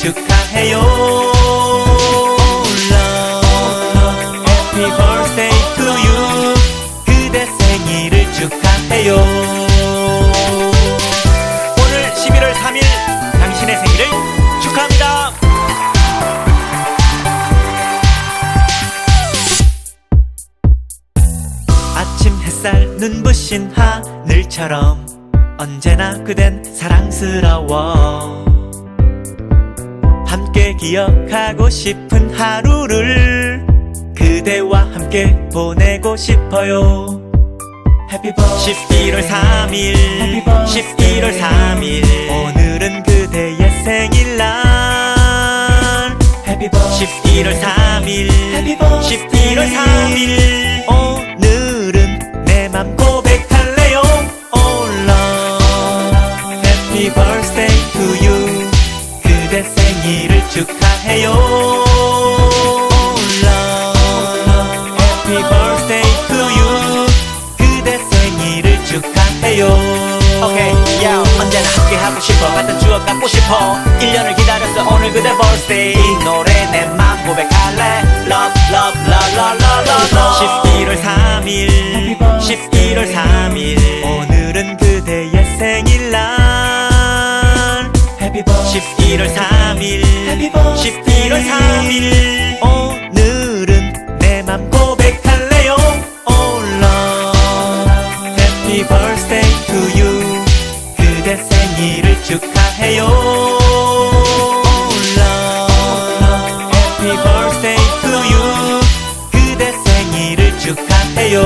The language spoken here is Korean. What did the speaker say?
축하해요. Oh Happy birthday to you. 그대 생일을 축하해요. 햇살 눈부신 하늘처럼 언제나 그댄 사랑스러워. 함께 기억하고 싶은 하루를 그대와 함께 보내고 싶어요. Happy birthday. 11월 3일. Happy birthday. 11월 3일. 오늘은 그대의 생일날. Happy birthday. 11월 3일. Happy birthday. 11월 3일 축하해요 Oh Lord Happy birthday to you 그대 생일을 축하해요 오케이, 야, 언제나 함께 하고 싶어. 같은 추억 갖고 싶어. 1년을 기다렸어, 오늘 그대 birthday. 이 노래 내맘 고백할래. Love, love, love, love, love, love, love. 11월 3일 11월 3일 11월 3일 Happy birthday. 11월 3일 오늘은 내 맘 고백할래요 Oh Lord Happy birthday to you 그대 생일을 축하해요 Oh Lord Happy birthday to you 그대 생일을 축하해요